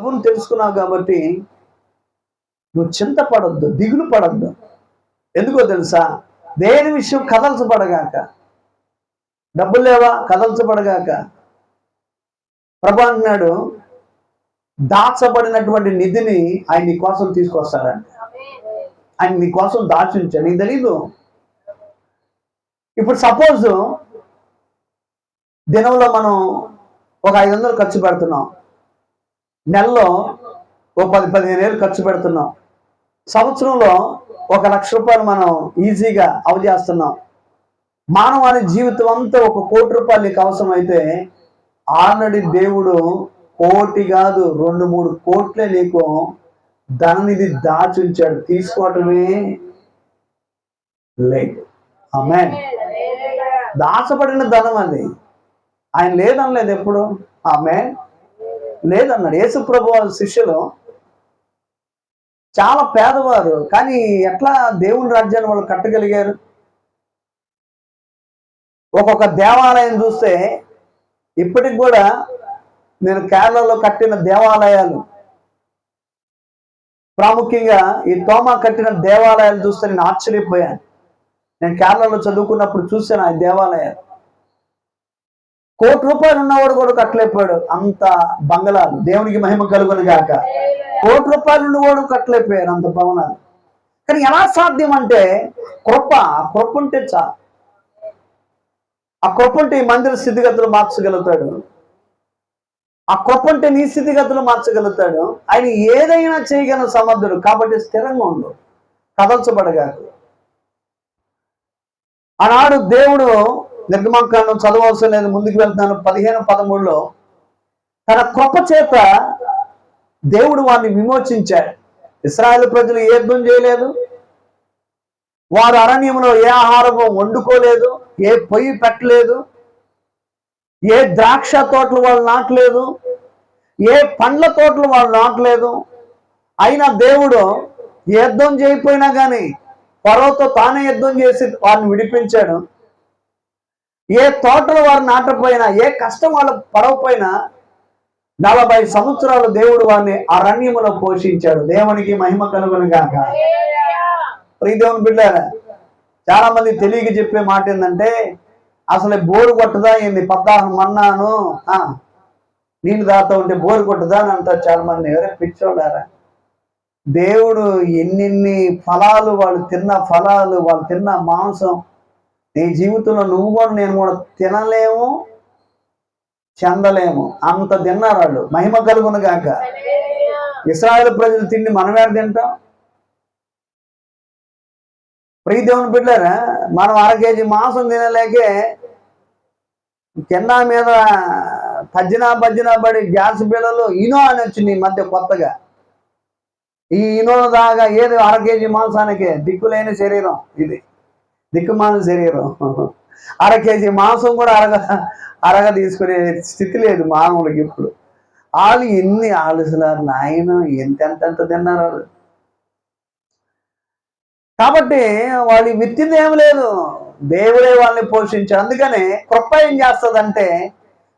ప్రభుని తెలుసుకున్నావు కాబట్టి నువ్వు చింత చింతపడొద్దు దిగులు పడొద్దు. ఎందుకో తెలుసా? దేని విషయం కదల్చబడగాక. డబ్బులు లేవా? కదల్చబడగాక. ప్రభు అన్నాడు దాచబడినటువంటి నిధిని ఆయన నీ కోసం తీసుకొస్తాడంట. ఆయన నీ కోసం దాచి ఉంచాడు నీకు తెలీదు? ఇప్పుడు సపోజ్ దినంలో మనం ఒక ఐదు వందలు ఖర్చు పెడుతున్నాం. నెలలో ఓ పది పదిహేను వేలు ఖర్చు పెడుతున్నాం. సంవత్సరంలో ఒక లక్ష రూపాయలు మనం ఈజీగా అవజేస్తున్నాం మానవాళి జీవితం అంతా ఒక కోటి రూపాయలు నీకు అవసరమైతే ఆల్రెడీ దేవుడు కోటి కాదు రెండు మూడు కోట్లే నీకు ధననిధి దాచుంచాడు. తీసుకోవటమే లేదు. ఆమె దాచబడిన ధనం అది. ఆయన లేదనలేదు ఎప్పుడు? ఆమె లేదన్నాడు. యేసు ప్రభు శిష్యులు చాలా పేదవారు. కానీ ఎట్లా దేవుని రాజ్యాన్ని వాళ్ళు కట్టగలిగారు? ఒక్కొక్క దేవాలయం చూస్తే ఇప్పటికి కూడా నేను కేరళలో కట్టిన దేవాలయాలు ప్రాముఖ్యంగా ఈ తోమా కట్టిన దేవాలయాలు చూస్తే నేను ఆశ్చర్యపోయాను. నేను కేరళలో చదువుకున్నప్పుడు చూసాను ఆ దేవాలయాలు. కోటి రూపాయలు ఉన్నవాడు కూడా కట్టలేకపోయాడు. అంత బంగళాలు. దేవునికి మహిమ కలుగును గాక. కోటి రూపాయలు ఉన్నవాడు కట్టలేకపోయారు అంత భవనాలు. కానీ ఎలా సాధ్యం అంటే కృప కృప ఉంటే చా ఆ కృప ఉంటే ఈ మందిర స్థితిగతులు మార్చగలుగుతాడు. ఆ కృప ఉంటే నీ స్థితిగతులు మార్చగలుగుతాడు. ఆయన ఏదైనా చేయగల సమర్థుడు. కాబట్టి స్థిరంగా ఉండు. కదల్చబడగాకు. ఆనాడు దేవుడు నిర్గమాకాండం చదవవలసిన లేదు ముందుకు వెళ్తున్నాను. పదిహేను పదమూడులో తన కృప చేత దేవుడు వారిని విమోచించాడు. ఇస్రాయల్ ప్రజలు ఏ యుద్ధం చేయలేదు. వారు అరణ్యంలో ఏ ఆహారం వండుకోలేదు. ఏ పొయ్యి పెట్టలేదు. ఏ ద్రాక్ష తోటలు వాళ్ళు నాటలేదు. ఏ పండ్ల తోటలు వాళ్ళు నాటలేదు. అయినా దేవుడు యుద్ధం చేయకపోయినా కానీ పర్వతో తానే యుద్ధం చేసి వారిని విడిపించాడు. ఏ తోటలు వారు నాటపోయినా ఏ కష్టం వాళ్ళు పడకపోయినా నలభై సంవత్సరాలు దేవుడు వారిని అరణ్యములో పోషించాడు. దేవునికి మహిమ కలుగును గాక. ప్రీదేవుని బిడ్డారా చాలా మంది తెలియక చెప్పే మాట ఏంటంటే అసలు బోరు కొట్టదా ఏంది? పద్నాలుగు మన్నాను. ఆ, నీళ్ళు దాతా ఉంటే బోరు కొట్టదా అని అంటారు చాలా మంది ఎవరే పిచ్చోడారా దేవుడు ఎన్నెన్ని ఫలాలు వాళ్ళు తిన్న ఫలాలు వాళ్ళు తిన్న మాంసం నీ జీవితంలో నువ్వు కూడా నేను కూడా తినలేము చెందలేము. అంత తిన్నారు వాళ్ళు. మహిమ కలుగును గాక. ఇస్రాయేల్ ప్రజలు తిండి మనమే తింటాం. ప్రియదేవుని బిడ్డారా మనం అర కేజీ మాంసం తినలేకే కింద మీద తజ్జినా బజ్జినా పడి గ్యాస్ బిళ్ళలు ఇనో అని వచ్చింది ఈ మధ్య కొత్తగా. ఈ ఇనో దాగా ఏది అర కేజీ మాంసానికి దిక్కులేని శరీరం ఇది. దిక్కుమాల శరీరం. అర కేజీ మాంసం కూడా అరగ అరగ తీసుకునే స్థితి లేదు మానవులకి ఇప్పుడు. వాళ్ళు ఎన్ని ఆలోచనారు నాయన ఎంతెంత తిన్నారు వాళ్ళు. కాబట్టి వాళ్ళు విత్తింది ఏం లేదు. దేవుడే వాళ్ళని పోషించాడు అందుకనే కృప ఏం చేస్తుందంటే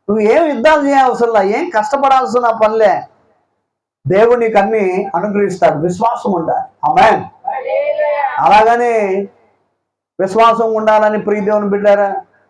నువ్వు ఏం యుద్ధాలు చేయవసరంలా ఏం కష్టపడాల్సిన పనిలే. దేవుడు నీకు అన్ని అనుగ్రహిస్తాడు. విశ్వాసం ఉండాలి. ఆమె అలాగని విశ్వాసం ఉండాలని ప్రియదేవుని బిడ్డారా?